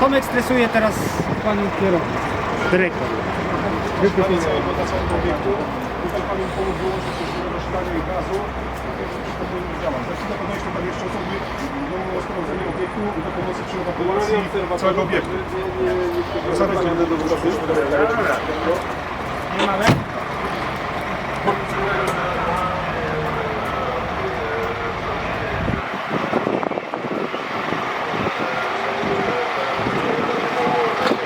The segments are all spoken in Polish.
Tomek stresuje teraz panią kierowcę, dyrektor. Dla całego obiektu. Tutaj Panu pomógł wyłączyć i gazu. To powinno działać. Za chwilę podejście Pan jeszcze osoby do sprawdzenia obiektu i do pomocy przy ewakuacji całego obiektu. Zaraz będę do Nie mamy?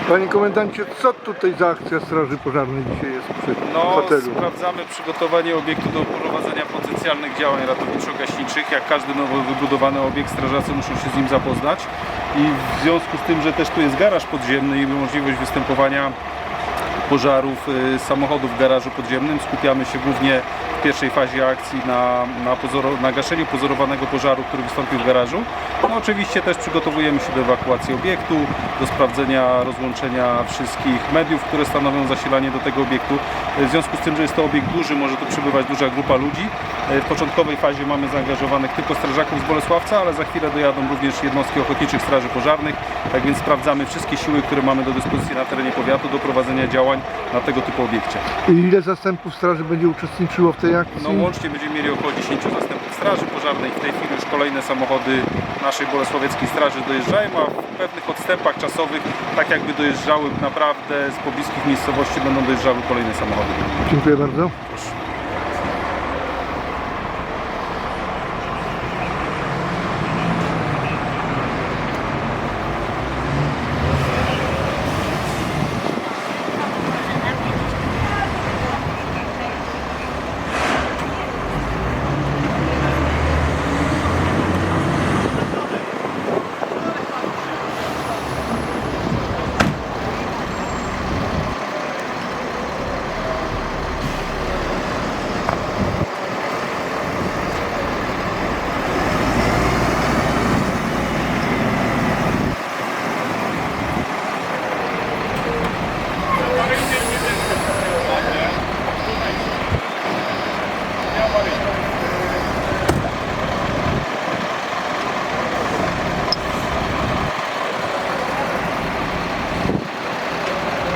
Panie komendancie, co tutaj za akcja Straży Pożarnej dzisiaj jest przy No, hotelu? sprawdzamy przygotowanie obiektu do prowadzenia potencjalnych działań ratowniczo-gaśniczych. Jak każdy nowo wybudowany obiekt, strażacy muszą się z nim zapoznać. I w związku z tym, że też tu jest garaż podziemny i możliwość występowania pożarów y, samochodów w garażu podziemnym, skupiamy się głównie pierwszej fazie akcji na, na, na gaszeniu pozorowanego pożaru, który wystąpił w garażu. No, oczywiście też przygotowujemy się do ewakuacji obiektu, do sprawdzenia rozłączenia wszystkich mediów, które stanowią zasilanie do tego obiektu. W związku z tym, że jest to obiekt duży, może tu przybywać duża grupa ludzi. W początkowej fazie mamy zaangażowanych tylko strażaków z Bolesławca, ale za chwilę dojadą również jednostki ochotniczych straży pożarnych. Tak więc sprawdzamy wszystkie siły, które mamy do dyspozycji na terenie powiatu do prowadzenia działań na tego typu obiekcie. I ile zastępów straży będzie uczestniczyło w tej akcji? No łącznie będziemy mieli około 10 zastępów straży pożarnej. W tej chwili już kolejne samochody naszej Bolesławieckiej Straży dojeżdżają, a w pewnych odstępach czasowych, tak jakby dojeżdżały naprawdę z pobliskich miejscowości, będą dojeżdżały kolejne samochody. Dziękuję bardzo. Proszę.